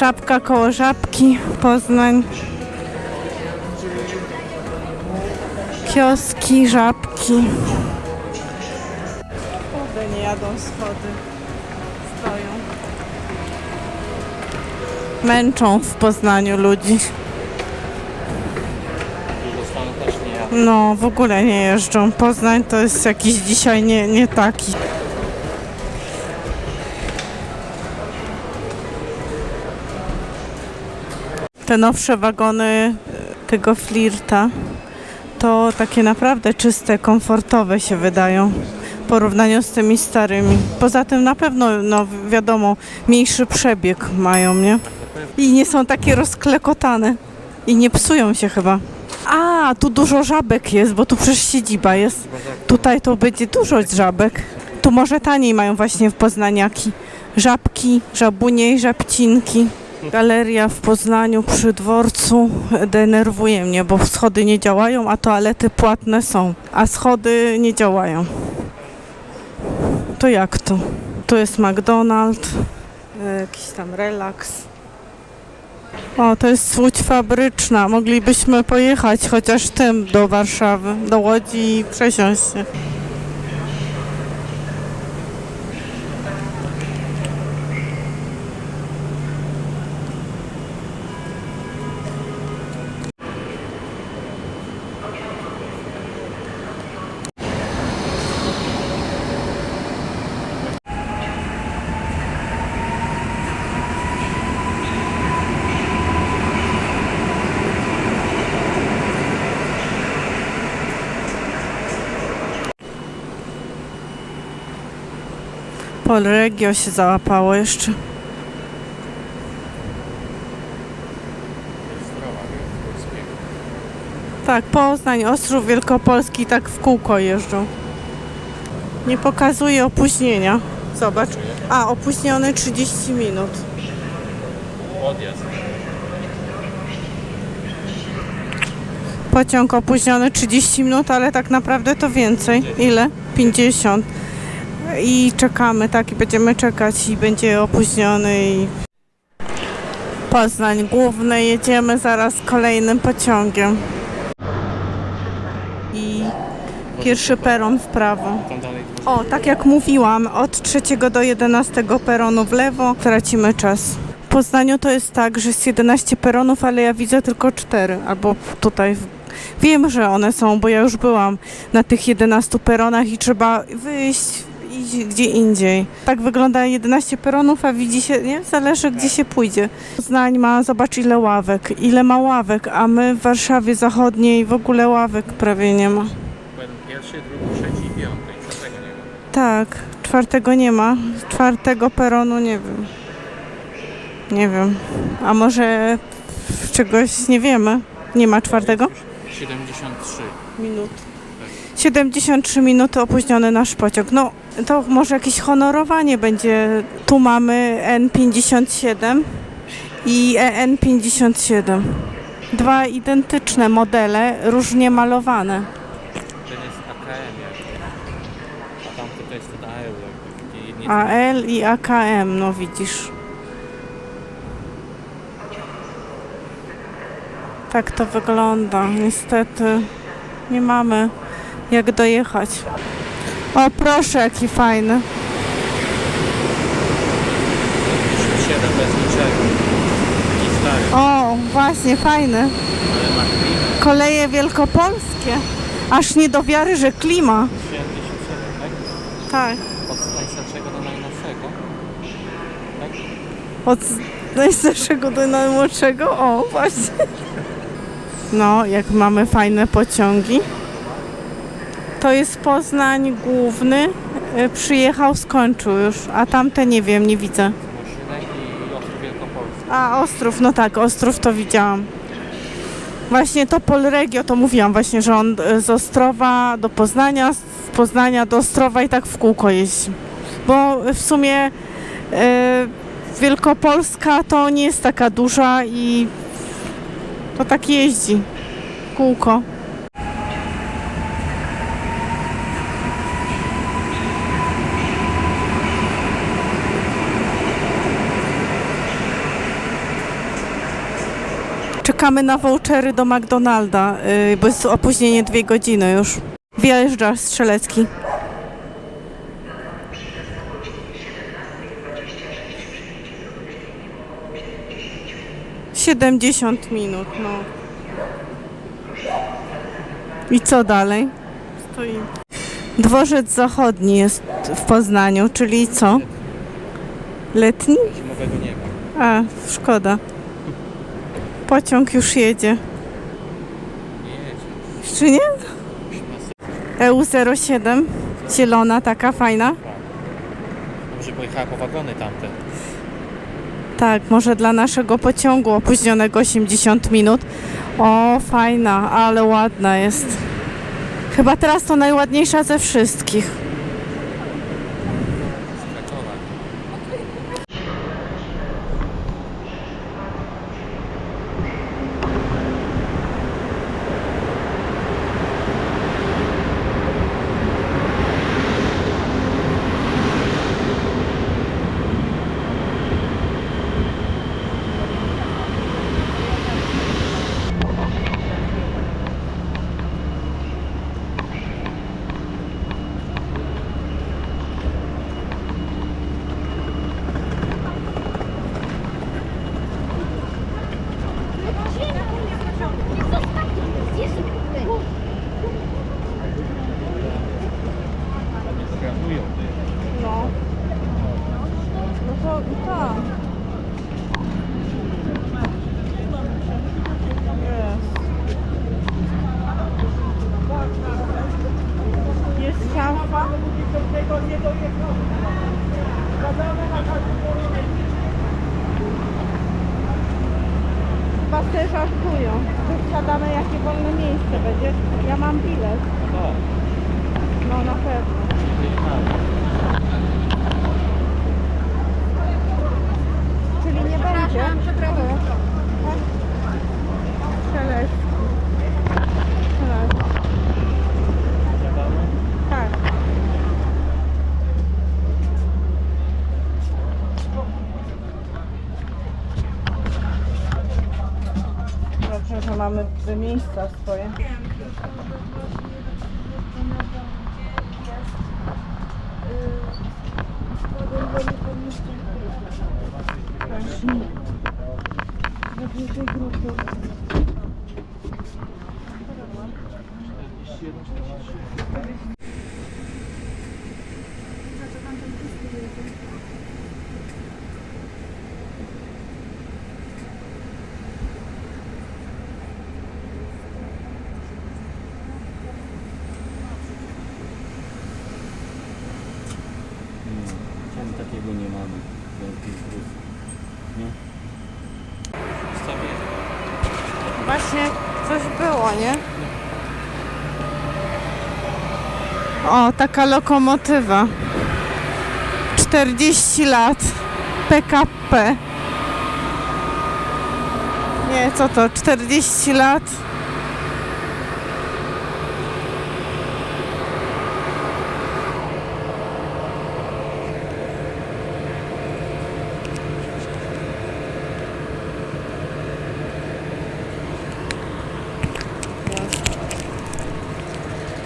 Żabka koło żabki, Poznań. Kioski, żabki. Schody nie jadą schody. Stoją. Męczą w Poznaniu ludzi. No, w ogóle nie jeżdżą. Poznań to jest jakiś dzisiaj nie, nie taki. Te nowsze wagony e, tego flirta to takie naprawdę czyste, komfortowe się wydają w porównaniu z tymi starymi. Poza tym na pewno, no wiadomo, mniejszy przebieg mają, nie? I nie są takie rozklekotane. I nie psują się chyba. A, tu dużo żabek jest, bo tu przecież siedziba jest. Tutaj to będzie dużo żabek. Tu może taniej mają właśnie w Poznaniaki. Żabki, żabunie i żabcinki. Galeria w Poznaniu przy dworcu denerwuje mnie, bo schody nie działają, a toalety płatne są, a schody nie działają. To jak to? Tu jest McDonald's, e, jakiś tam relaks. O, to jest Łódź Fabryczna. Moglibyśmy pojechać chociaż tym do Warszawy, do Łodzi i przesiąść się. Polregio się załapało jeszcze. Tak, Poznań, Ostrów Wielkopolski tak w kółko jeżdżą. Nie pokazuje opóźnienia. Zobacz. A, opóźnione 30 minut. Odjazd. Pociąg opóźniony 30 minut, ale tak naprawdę to więcej. Ile? 50. I czekamy, tak, i będziemy czekać i będzie opóźniony i... Poznań główny, jedziemy zaraz kolejnym pociągiem. I pierwszy peron w prawo. O, tak jak mówiłam, od 3 do 11 peronu w lewo tracimy czas. W Poznaniu to jest tak, że jest 11 peronów, ale ja widzę tylko 4, albo tutaj. Wiem, że one są, bo ja już byłam na tych 11 peronach i trzeba wyjść iść gdzie indziej. Tak wygląda 11 peronów, a widzi się, nie? Zależy gdzie się pójdzie. Poznań ma, zobacz ile ławek, ile ma ławek, a my w Warszawie Zachodniej w ogóle ławek prawie nie ma. Pierwszy, drugi, trzeci i piąty. Czwartego nie ma. Tak, czwartego nie ma. Czwartego peronu nie wiem. Nie wiem. A może czegoś nie wiemy? Nie ma czwartego? 73. Minut. 73 minuty opóźniony nasz pociąg. No to może jakieś honorowanie będzie. Tu mamy N57 i E EN57. Dwa identyczne modele, różnie malowane. Ten jest AKM jakby. A tamty to jest ten jakby. Jedni- AL i AKM, no widzisz. Tak to wygląda. Niestety nie mamy jak dojechać. O proszę, jaki fajny. 7 bez niczego. Stary. O, właśnie, fajny. Ale ma klimę. Koleje wielkopolskie. Aż nie do wiary, że klima. 77, tak? Tak. Od najstarszego do najnowszego. Tak? Od najstarszego do najmłodszego? O, właśnie. No, jak mamy fajne pociągi. To jest Poznań główny. Y, Przyjechał, skończył już, a tamte nie wiem, nie widzę. A Ostrów, no tak, Ostrów to widziałam. Właśnie to Polregio, to mówiłam właśnie, że on y, z Ostrowa do Poznania, z Poznania do Ostrowa i tak w kółko jeździ. Bo w sumie y, Wielkopolska to nie jest taka duża i to tak jeździ kółko. Czekamy na vouchery do McDonalda, yy, bo jest opóźnienie dwie godziny już. Wjeżdża Strzelecki. Siedemdziesiąt minut, no. I co dalej? Stoi. Dworzec Zachodni jest w Poznaniu, czyli co? Letni? A, szkoda. Pociąg już jedzie. Jeszcze nie? EU07, zielona, taka fajna. Może pojechała po wagony tamte. Tak, może dla naszego pociągu opóźnionego 80 minut. O, fajna, ale ładna jest. Chyba teraz to najładniejsza ze wszystkich. Z Krakowa. No. No to tak. Jest. Jest szafa. Chyba sobie żartują, że wsiadamy jakie wolne miejsce będzie. Bilet. No, na pewno. Czyli nie będzie? Przepraszam. Szelest. Że mamy te miejsca swoje. Czemu takiego nie mamy? Wielkich gruz. Nie? Stawię. Właśnie coś było, nie? O, taka lokomotywa. 40 lat. PKP. Nie, co to? 40 lat.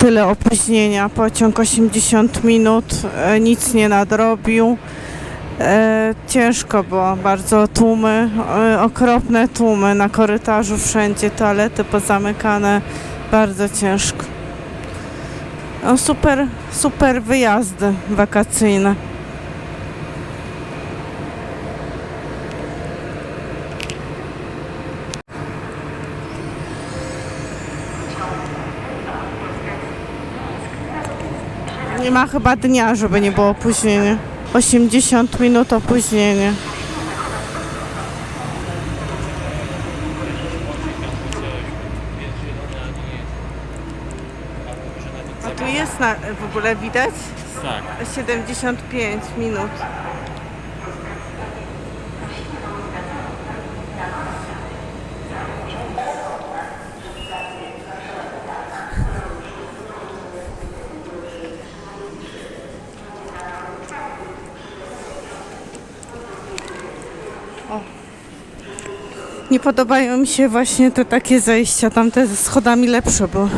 Tyle opóźnienia, pociąg 80 minut, e, nic nie nadrobił. E, ciężko było, bardzo tłumy, e, okropne tłumy na korytarzu, wszędzie toalety pozamykane, bardzo ciężko. No, super, super wyjazdy wakacyjne. Nie ma chyba dnia, żeby nie było opóźnienia. 80 minut opóźnienia. A tu jest na, w ogóle widać? Tak. 75 minut. Nie podobają mi się właśnie te takie zejścia, tamte ze schodami lepsze, bo